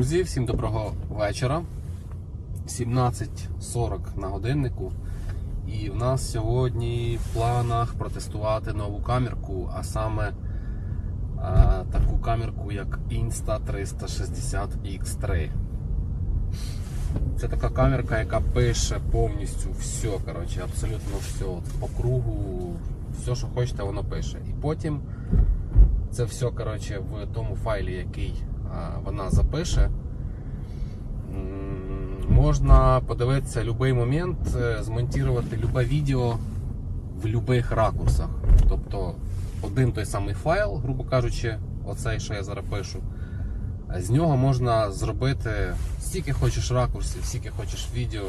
Друзі, всім доброго вечора. 17.40 на годиннику. І в нас сьогодні в планах протестувати нову камерку, а саме а, таку камерку, як Insta360X3. Це така камерка, яка пише повністю все, коротше, абсолютно все. По кругу, все, що хочете, воно пише. І потім це все коротше, в тому файлі, який вона запише. Можна подивитися будь-який момент, е, змонтувати любе відео в будь-яких ракурсах. Тобто один той самий файл, грубо кажучи, оцей, що я зараз пишу. З нього можна зробити стільки хочеш ракурсів, стільки хочеш відео.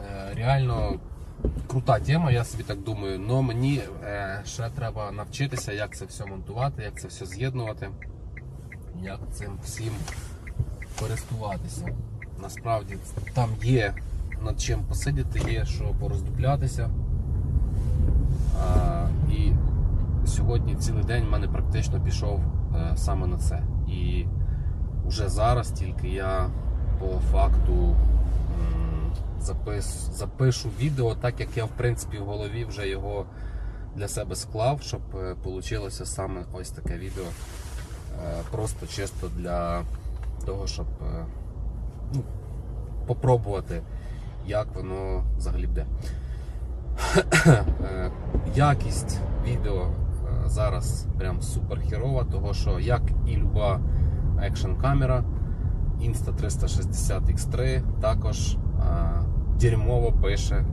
Е, Реально крута тема, я собі так думаю. Но мені е, ще треба навчитися, як це все монтувати, як це все з'єднувати, як цим всім користуватися. Насправді там є над чим посидіти, є що пороздуплятися. А, і сьогодні цілий день в мене практично пішов е, саме на це. І вже зараз тільки я по факту запис, запишу відео, так як я в принципі в голові вже його для себе склав, щоб вийшло саме ось таке відео. Е, Просто чисто для того, щоб е, ну, попробувати, як воно взагалі буде. Е, Якість відео е, зараз прям супер херова, того що як і люба екшн камера Insta360 X3 також е, дерьмово пише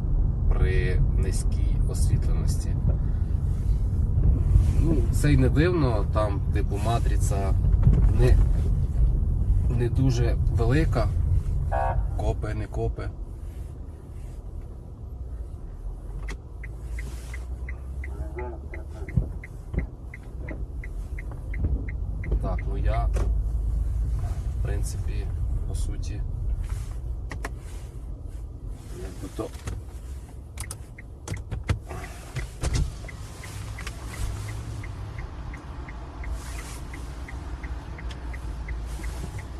при низькій освітленості. Ну, це й не дивно, там, типу, матриця не, не дуже велика. Копи, не копи. Так, ну я, в принципі, по суті, якби то.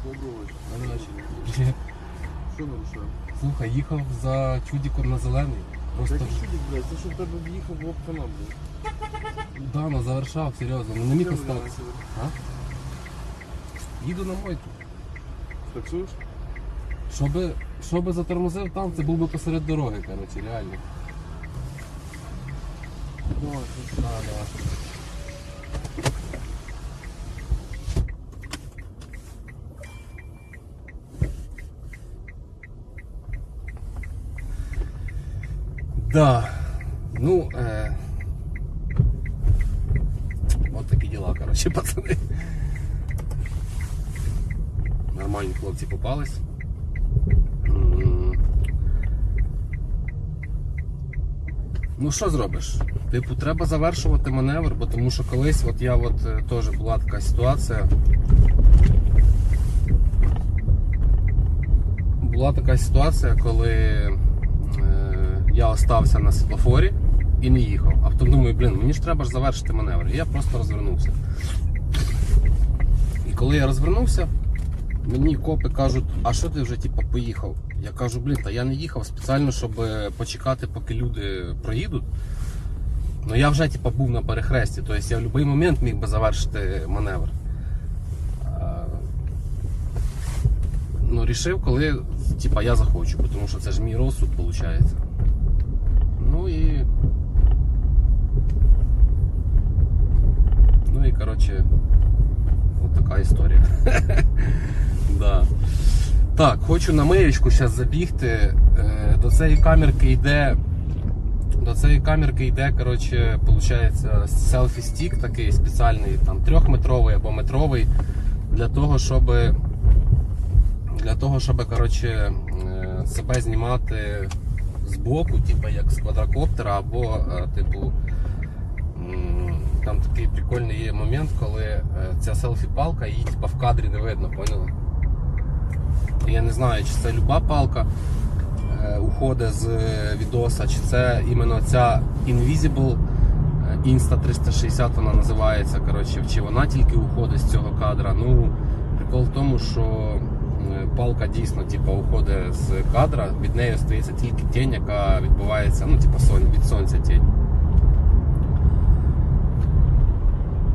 Доброго вечора. Ну, значить, Що нарушаю? Слухай, їхав на зелений. Просто що блядь, це що в тебе в'їхав в обканал, блядь. давно завершав, серйозно, ну не міг Де ви остатися. А? Їду на мойку. Таксуєш? Щоби, щоби затормозив там, це був би посеред дороги, коротше, реально. Давай, Да, да. Да. Ну, э... вот такі діла, коротше, пацани. Нормальні хлопці попались. Ну що зробиш? Типу, треба завершувати маневр, бо тому що колись от я от е, теж була така ситуація. Була така ситуація, коли е, я остався на світлофорі і не їхав. А потім думаю, блін, мені ж треба ж завершити маневр. І я просто розвернувся. І коли я розвернувся, мені копи кажуть, а що ти вже типу, поїхав? Я кажу, блін, та я не їхав спеціально, щоб е, почекати, поки люди проїдуть. Ну я вже типу, був на перехресті, тобто я в будь-який момент міг би завершити маневр. Ну, рішив, коли типа, я захочу, тому що це ж мій розсуд, виходить. Ну і. Ну і коротше, от така історія. да. Так, хочу на миєчку зараз забігти. Е, До цієї камерки йде. До цієї камерки йде, коротше, виходить, селфі-стік такий спеціальний, там трьохметровий або метровий, для того, щоб для того, щоб коротше, е, себе знімати з боку, типу як з квадрокоптера, або е, типу. Там такий прикольний є момент, коли е, ця селфі-палка, її типу, в кадрі не видно, поняли? Я не знаю, чи це люба палка е, уходить з відоса, чи це іменно ця Invisible Insta 360 вона називається. Коротше, чи вона тільки уходить з цього кадра. Ну, прикол в тому, що палка дійсно типу, уходить з кадра, від неї остається тільки тінь, яка відбувається, ну, типу, сон- від сонця тінь.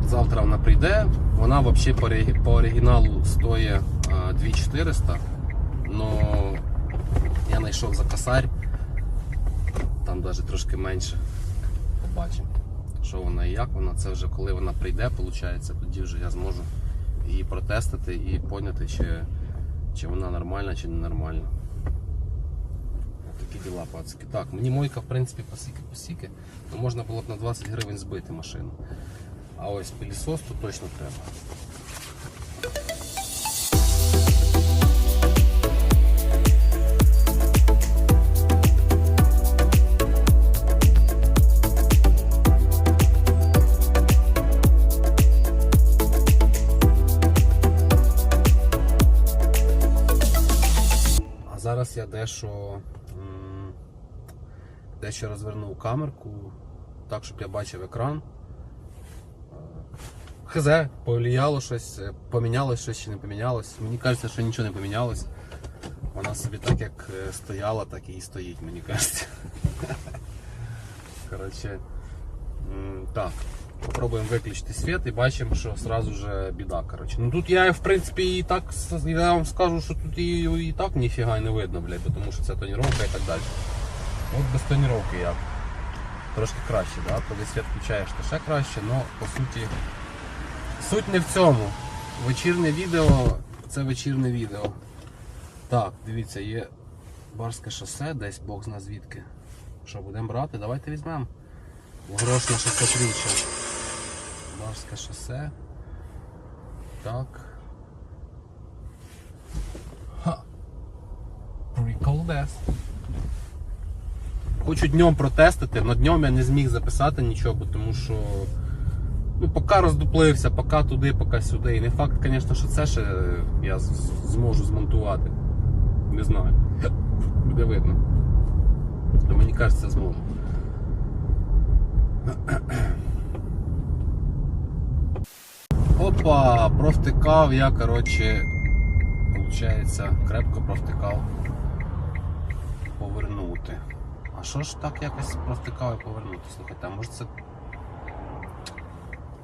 Завтра вона прийде, вона взагалі по, по оригіналу стоїть 2400, але я знайшов за косарь, там навіть трошки менше. Побачимо, що вона і як вона. Це вже коли вона прийде, виходить, тоді вже я зможу її протестити і поняти, чи, чи вона нормальна, чи не нормальна. Такі діла, пацки. Так, мені мойка, в принципі, посіки-посіки, то можна було б на 20 гривень збити машину. А ось пилісос тут точно треба. Я дещо, дещо розвернув камерку так, щоб я бачив екран. Хз, повлияло щось, е, помінялось щось чи не помінялось. Мені кажеться, що нічого не помінялось. Вона собі так як е, стояла, так і стоїть, мені кажеться. Коротше, так. Попробуємо виключити світ і бачимо, що сразу же біда. Коротше. Ну тут я в принципі і так я вам скажу, що тут і, і так ніфіга не видно, блядь, тому що це тоніровка і так далі. От без тоніровки як. Трошки краще, да? коли світ включаєш, то ще краще, але по суті. Суть не в цьому. Вечірнє відео це вечірнє відео. Так, дивіться, є барське шосе, десь бог зна звідки. Що, будемо брати? Давайте візьмемо. Грош на 600 річчя. Барське шосе. Так. Ха. Прикол дес. Хочу днем протестити, але днем я не зміг записати нічого, тому що. Ну, поки роздуплився, поки туди, поки сюди. І не факт, звісно, що це ще я зможу змонтувати. Не знаю. Буде видно. Мені кажеться, зможу. Опа, провтикав я, коротше, получається, крепко провтикав повернути. А що ж так якось провтикав і повернути? Слухайте, а може це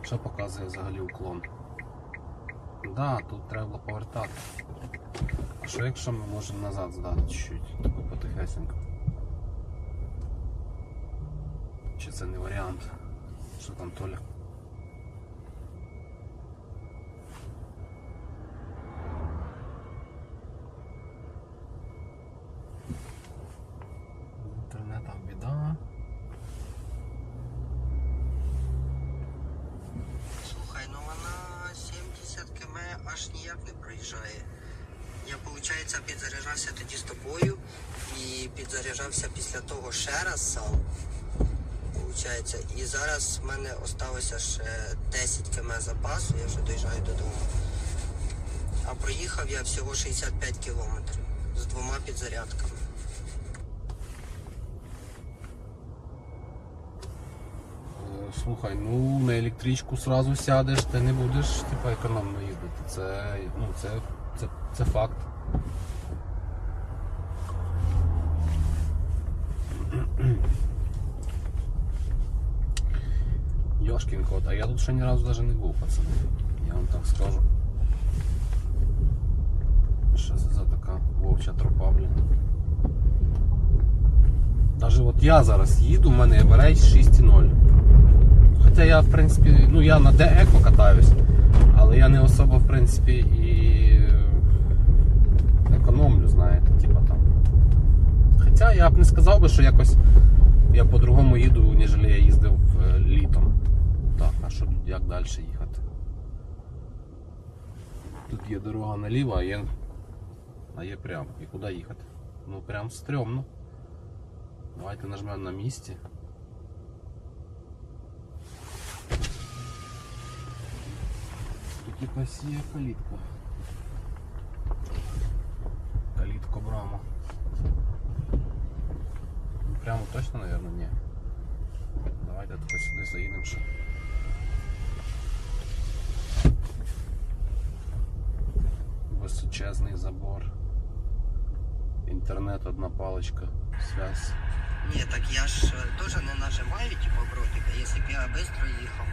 що показує взагалі уклон? Да, тут треба було повертати. А що якщо ми можемо назад здати чуть-чуть, таку потихесенько? Чи це не варіант? Що там Толя? З інтернетом біда. Слухай, ну вона 70 км аж ніяк не проїжджає. Я, виходить, підзаряджався тоді з тобою і підзаряджався після того ще раз сам. Получається, і зараз в мене осталося ще 10 км запасу, я вже доїжджаю додому. А проїхав я всього 65 кілометрів з двома підзарядками. Е, Слухай, ну на електричку сразу сядеш, ти не будеш типа економно їздити. Це, ну, це, це, це факт. Йошкін кот, а я тут ще ні разу навіть не був, пацани. Я вам так скажу. Що це за така вовча тропа, блін. Даже от я зараз їду, у мене Everage 6.0. Хоча я, в принципі, ну я на DE катаюсь, але я не особо, в принципі, і економлю, знаєте, типа там. Хоча я б не сказав би, що якось я по-другому їду, ніж я їздив е, літом. А що як далі їхати? Тут є дорога наліво, а є, а є прямо. І куди їхати? Ну прям стрьомно. Давайте нажмемо на місці. Тут якась є калітка. Калітко брама. Прямо точно, наверное, ні. Давайте тако сюди заїдемо ще. Височезний забор. Інтернет, одна паличка, связь. Ні, так я ж тоже не нажимаю, типу, бротика. Якщо б я швидко їхав,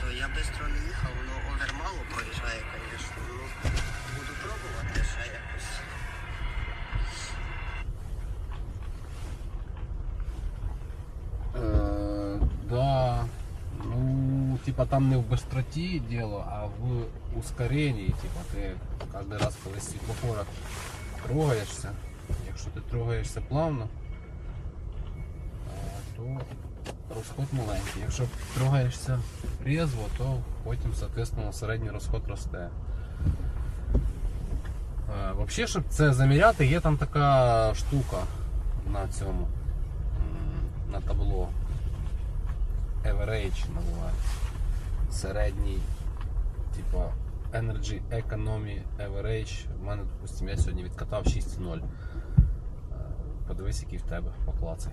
то я швидко не їхав, но овер мало проїжджає, звісно. Ну, буду пробувати ще якось. Е, да. Ну, типа там не в быстроті діло, а в ускоренні. Типа ти кожен раз, коли з світлофора трогаєшся, якщо ти трогаєшся плавно, е, то розход маленький. Якщо трогаєшся резво, то потім, соответственно, середній розход росте. Е, Взагалі, щоб це заміряти, є там така штука на цьому на табло. Average називається. Середній, типа Energy Economy Average. У мене, допустим, я сьогодні відкатав 6,0. Е, Подивись, який в тебе поклацай.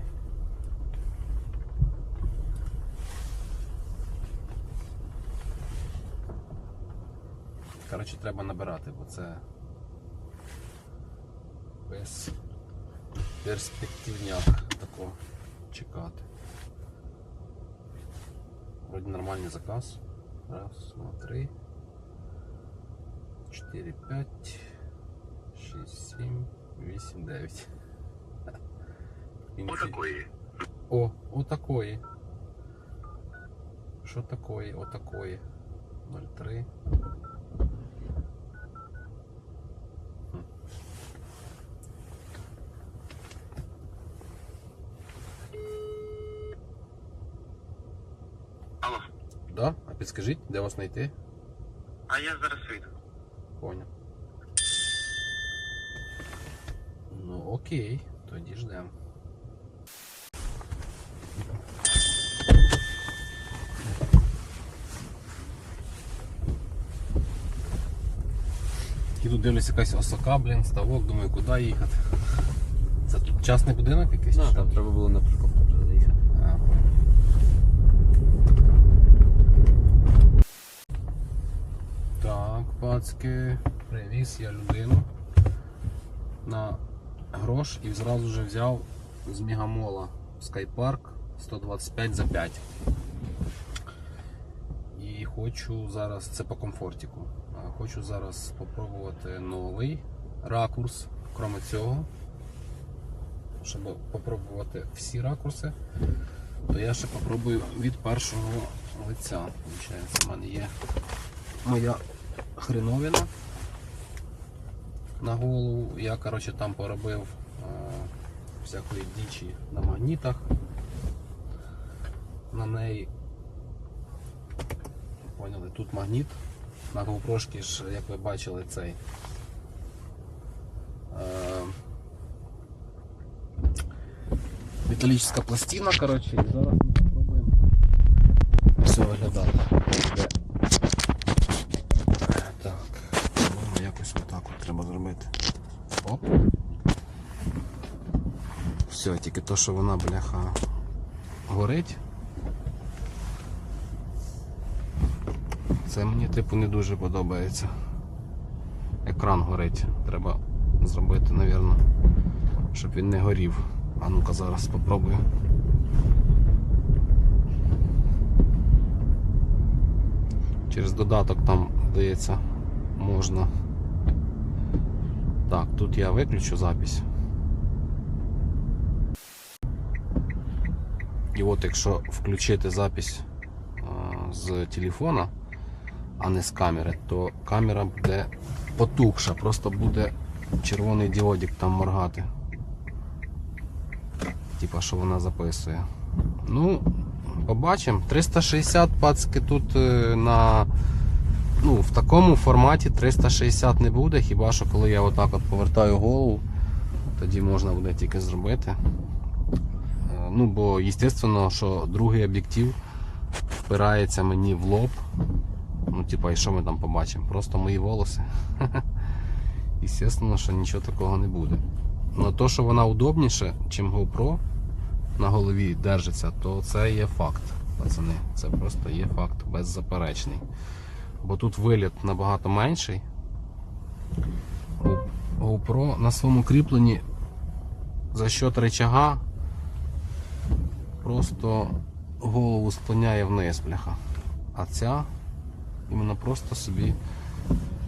Коротше, треба набирати, бо це без перспективняк такого чекати. Вроде нормальный заказ. Раз, два, три. Четыре, пять. Шесть, семь, восемь, девять. Отакої. О, отакої. Що такое? Отакої. 03. Підскажіть, де вас знайти? А я зараз вийду. Понял. Ну окей, тоді ждемо. І тут дивлюсь якась осока, блін, ставок, думаю, куди їхати. Це тут частний будинок якийсь? чи Да, що? там треба було на прикопку вже заїхати. А. Так, привіз я людину на грош і зразу же взяв з Мегамола Skypark 125 за 5. І хочу зараз, це по комфортіку. Хочу зараз спробувати новий ракурс, крім цього. Щоб попробувати всі ракурси, то я ще попробую від першого лиця. Получається, в мене є моя хреновина на голову. Я коротше, там поробив е, всякої дічі на магнітах. На неї. Поняли, тут магніт. На GoPro ж, як ви бачили, цей. Е, металлическая пластина, короче, і зараз ми попробуємо все виглядати. Де? Так, по-моєму, якось отак от треба зробити. Оп. Все, тільки то, що вона, бляха, горить. Це мені типу не дуже подобається. Екран горить. Треба зробити, напевно, щоб він не горів. А ну-ка зараз спробую. Через додаток там, здається, можна. Так, тут я виключу запись. І от якщо включити запись з телефона, а не з камери, то камера буде потухша, просто буде червоний діодик там моргати. Типа, що вона записує. Ну, побачимо. 360 пацки тут е, на. Ну, в такому форматі 360 не буде, хіба що коли я отак от повертаю голову, тоді можна буде тільки зробити. Ну, бо, звісно, що другий об'єктив впирається мені в лоб. Ну, типа, і що ми там побачимо? Просто мої волоси. Звісно, що нічого такого не буде. Но то, що вона удобніше, ніж GoPro, на голові держиться, то це є факт, пацани. Це просто є факт беззаперечний. Бо тут виліт набагато менший. GoPro на своєму кріпленні за счет рычага просто голову склоняє вниз, бляха. А ця іменно просто собі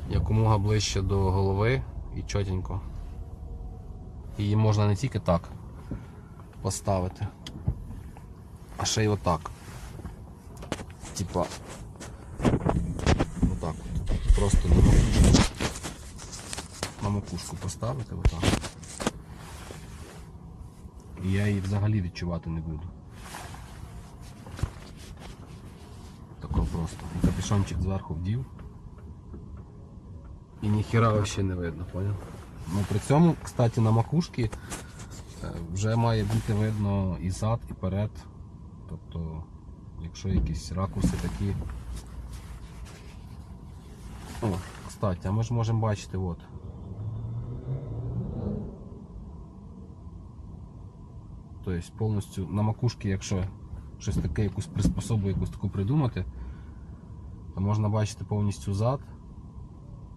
якомога ближче до голови і чотенько. Її можна не тільки так поставити, а ще й отак. Типа. Отак от. Просто на макушку. На макушку поставити отак. І я її взагалі відчувати не буду. Тако просто. Капюшончик зверху вдів. І ніхіра вообще не видно, понял? Ну при цьому, кстати, на макушці е, вже має бути видно і зад, і перед. Тобто, якщо якісь ракурси такі. О, кстати, а ми ж можемо бачити, от. Тобто повністю на макушці, якщо щось таке, якусь приспособу, якусь таку придумати, можна бачити повністю зад,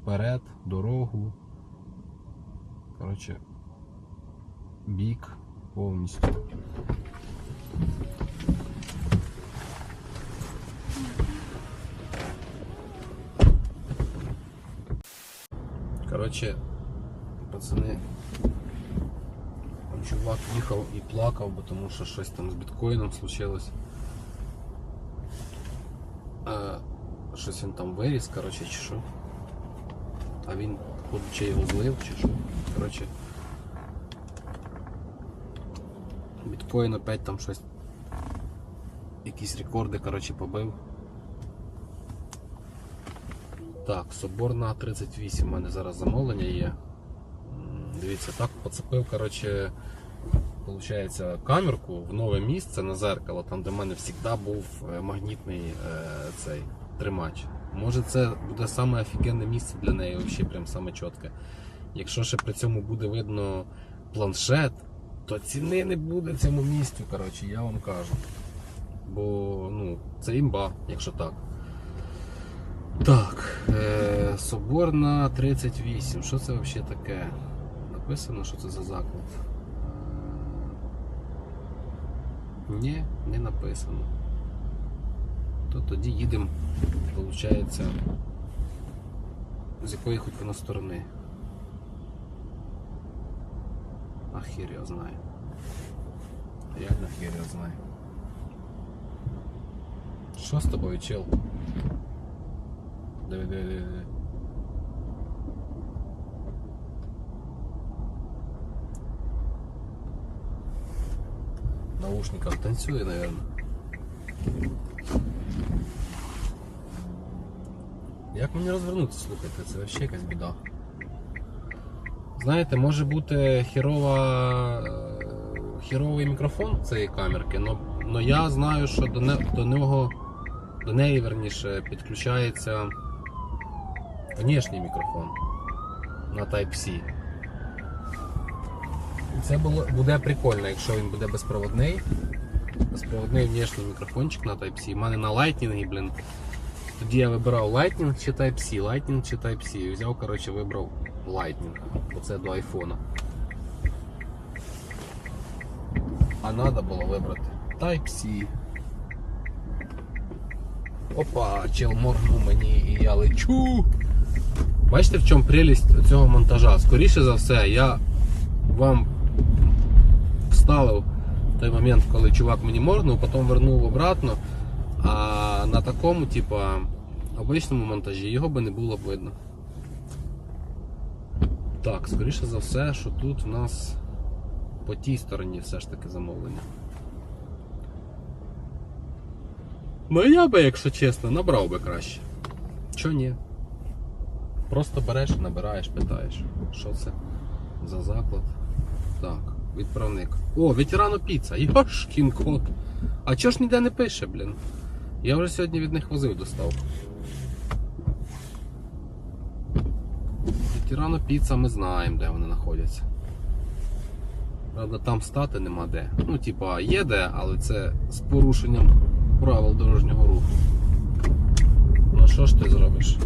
перед, дорогу. Коротше, бік повністю. Коротше, пацани, чувак їхав і плакав, бо тому що щось там з біткоїном случилось. Е, щось він там виріс, коротше, чи що. А він, чи його злив, чи що. Коротше. Біткоін опять там щось. Якісь рекорди, коротше, побив. Так, Соборна 38, у мене зараз замовлення є. Дивіться, так поцепив, коротше, камерку в нове місце на зеркало, там де в мене завжди був е, магнітний е, цей тримач. Може це буде саме офігенне місце для неї, взагалі прям саме чітке. Якщо ще при цьому буде видно планшет, то ціни не буде цьому місцю, коротше, я вам кажу. Бо ну, це імба, якщо так. Так, е, Соборна 38. Що це взагалі таке? Написано, що це за заклад? Е, Ні, не написано. То тоді їдемо, виходить, з якої хоч воно сторони. А хір його знає. Як на хір його знає. Що з тобою, чел? Диви, диви, диви, диви. Наушниках танцює, наверное. Як мені розвернутися, слухайте, це вообще якась біда. Знаєте, може бути херова, е, херовий мікрофон цієї камерки, але я знаю, що до, не, до нього, до неї верніше, підключається внешній мікрофон на Type-C. І Це було, буде прикольно, якщо він буде безпроводний. Безпроводний внешній мікрофончик на Type-C. У мене на Lightning, блін. Тоді я вибирав Lightning чи Type-C, Lightning чи Type-C. І взяв, коротше, вибрав Lightning. Бо це до айфона. А треба було вибрати Type-C. Опа, чел моргнув мені і я лечу. Бачите, в чому прелість цього монтажа? Скоріше за все, я вам вставив той момент, коли чувак мені моргнув, потім вернув обратно. А на такому, типа, обичному монтажі його би не було видно. Так, скоріше за все, що тут в нас по тій стороні все ж таки замовлення. Ну я би, якщо чесно, набрав би краще. Чо ні? Просто береш, набираєш, питаєш, що це за заклад. Так, відправник. О, ветерано піца. Йошкін кот. А чого ж ніде не пише, блін? Я вже сьогодні від них возив доставку. Ветерано піца, ми знаємо, де вони знаходяться. Правда, там стати нема де. Ну, типа, є де, але це з порушенням правил дорожнього руху. Ну що ж ти зробиш?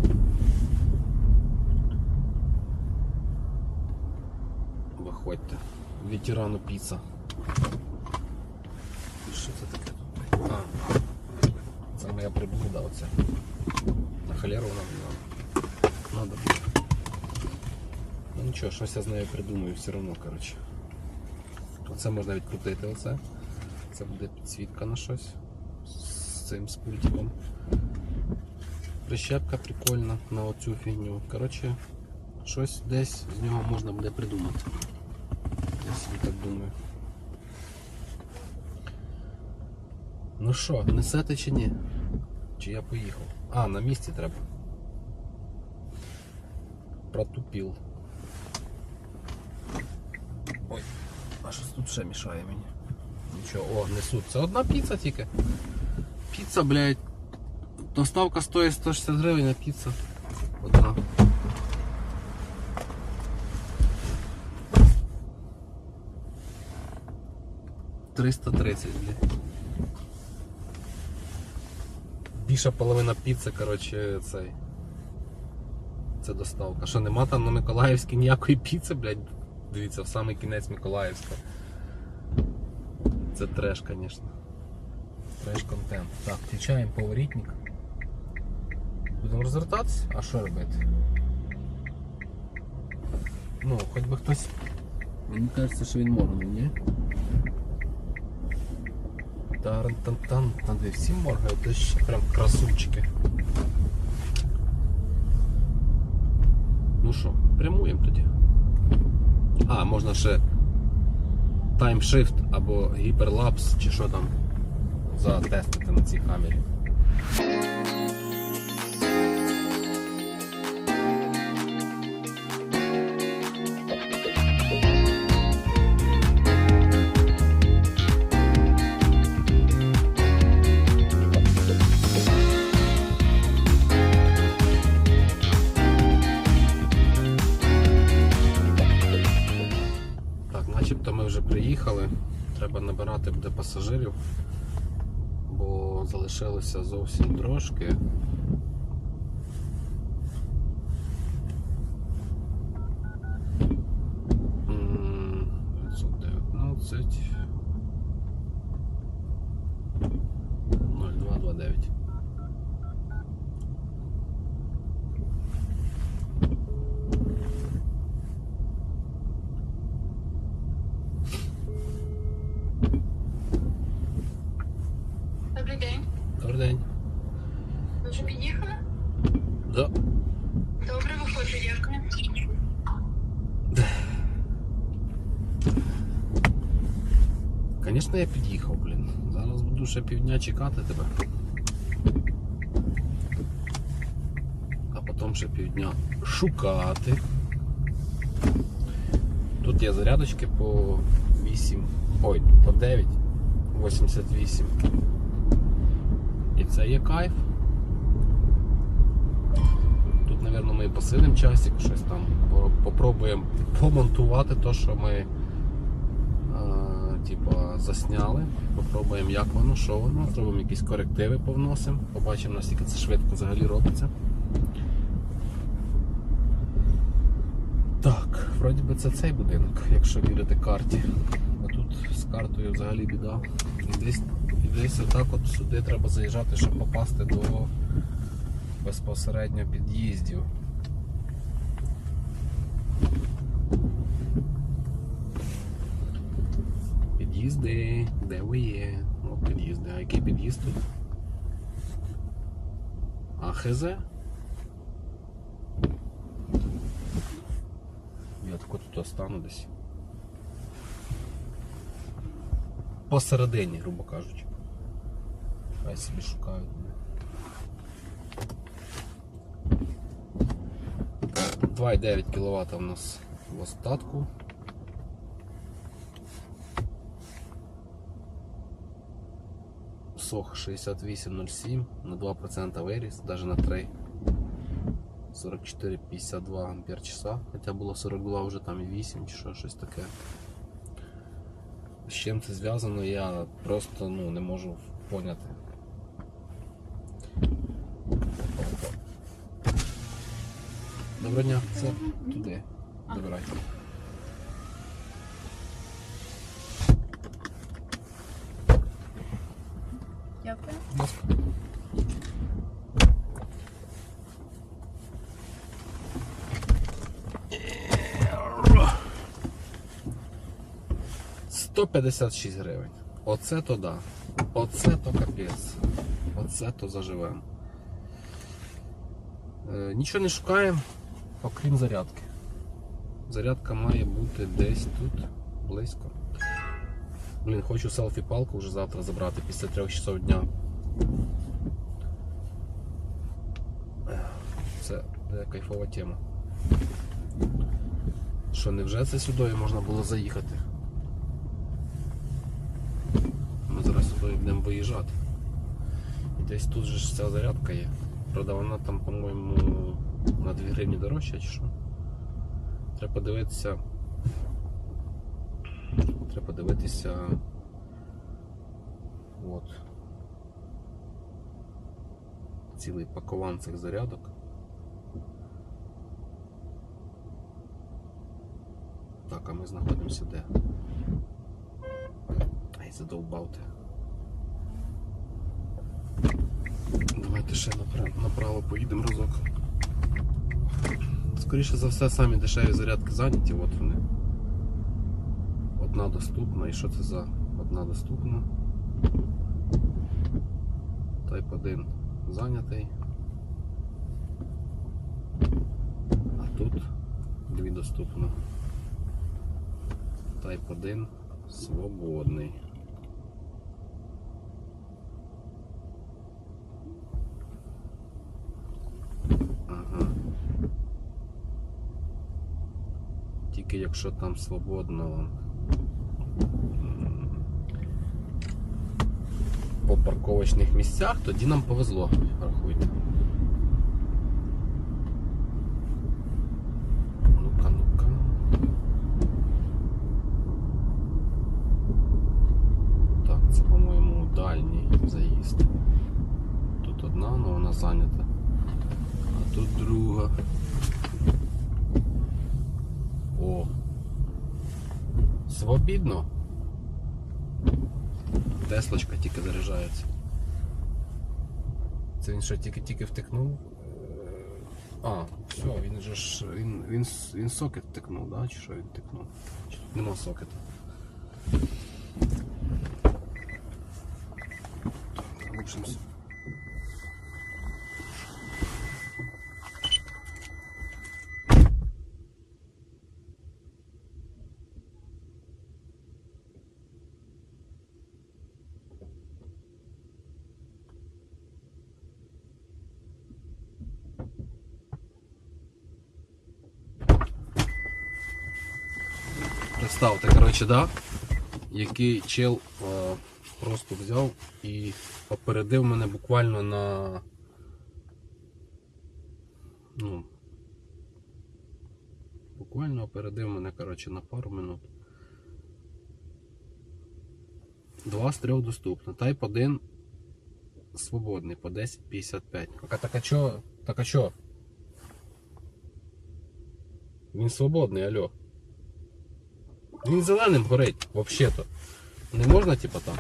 Виходьте. Ветерану піца. Що це таке? А, це моя приблуда оця. На халеру вона мені надо. Буде. Ну нічого, щось я з нею придумаю все одно, коротше. Оце можна відкрутити оце. Це буде підсвітка на щось з цим з пультиком. Прищепка прикольна на оцю фігню. Коротше, щось десь з нього можна буде придумати. Я собі так думаю. Ну що, несете чи ні? Чи я поїхав? А, на місці треба. Протупів. Ой, а щось тут ще мішає мені. Нічого, о, несуть. Це одна піца тільки. Піца, блядь. Доставка стоїть 160 гривень, а піца одна. Триста тридцять, блядь. Більша половина піци, коротше, цей. Це доставка. Що нема там на Миколаївській ніякої піци, блядь. Дивіться, в самий кінець Миколаївська. Це треш, звісно. Треш контент. Так, включаємо поворітник. Будемо розвертатися? А що робити? Ну, хоч би хтось. Мені кажеться, що він моргнув, ні? Тан тан тан там де всі моргають, то ще прям красунчики. Ну що, прямуємо тоді. А, можна ще таймшифт або гіперлапс, чи що там затестити на цій камері. Зовсім трошки. М, 919 0229. Добрий день. Добрий день. Ви вже під'їхали? Да. Добре, виходжу, дякую. Звісно, я під'їхав, блін. Зараз буду ще півдня чекати тебе. А потім ще півдня шукати. Тут є зарядочки по 8, ой, по 9, 88. І це є кайф. Тут, мабуть, ми посидимо часик, щось там попробуємо помонтувати те, що ми типа, засняли. Попробуємо, як воно, що воно, зробимо якісь корективи, повносимо, побачимо, наскільки це швидко взагалі робиться. Так, вроді би це цей будинок, якщо вірити карті. А тут з картою взагалі біда. І десь, і десь отак от сюди треба заїжджати, щоб попасти до безпосередньо під'їздів. Під'їзди, де ви є? О, під'їзди. А який під'їзд тут? А ХЗ? Я тако тут остану десь. Посередині, грубо кажучи. Хай собі шукають. мене. 2,9 кВт у нас в остатку. Сох 6807 на 2% виріс, навіть на 3. 44,52 ампер часа, хоча було 42 вже там і 8 чи що, щось таке. З чим це зв'язано, я просто ну, не можу поняти. Доброго дня, це туди. Добирайте. 156 гривень. Оце то да. Оце то капець. Оце то заживемо. Е, нічого не шукаємо, окрім зарядки. Зарядка має бути десь тут, близько. Блін, хочу селфі-палку вже завтра забрати після 3 часов дня. Це кайфова тема. Що невже це сюди можна було заїхати? Ми будемо виїжджати. І десь тут же ж ця зарядка є. Правда, вона там, по-моєму, на 2 гривні дорожча чи що. Треба подивитися. Треба подивитися. От. Цілий пакован цих зарядок. Так, а ми знаходимося де? Ай, задовбав ти. Давайте ще направо, поїдемо разок. Скоріше за все, самі дешеві зарядки зайняті, от вони. Одна доступна. І що це за одна доступна? Type 1 зайнятий. А тут дві доступно. Type 1 свободний. Тільки якщо там свободно по парковочних місцях, тоді нам повезло, рахуйте. Ну-ка, ну-ка. Так, це, по-моєму, дальній заїзд. Тут одна, але вона зайнята. А тут друга. О. Свобідно. Теслочка тільки заряджається. Це він що тільки-тільки втикнув? Е, А, все, він же ж. Він, він, він сокет втикнув, да? Чи що він втикнув? Нема сокета? В Представте, коротше, да? Який чел е, просто взяв і опередив мене буквально на. Ну. Буквально опередив мене, коротше, на пару минут. Два з трьох доступно. Type 1 свободний по 10.55. Так, а так а чо? Так а чо? Він свободний, алло. Він зеленим горить, взагалі-то. Не можна, типа там.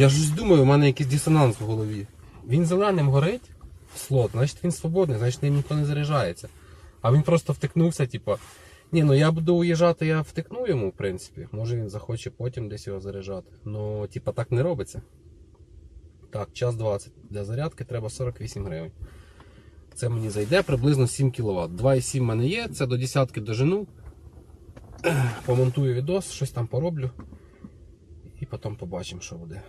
Я ж ось думаю, у мене якийсь дисонанс в голові. Він зеленим горить, слот, значить він свободний, значить ним ніхто не заряджається. А він просто втикнувся, типа. Ні, ну я буду уїжджати, я втикну йому, в принципі. Може він захоче потім десь його заряджати. Ну, типа, так не робиться. Так, час 20. Для зарядки треба 48 гривень. Це мені зайде приблизно 7 кВт. 2,7 в мене є, це до десятки дожену. Помонтую відос, щось там пороблю. І потім побачимо, що буде.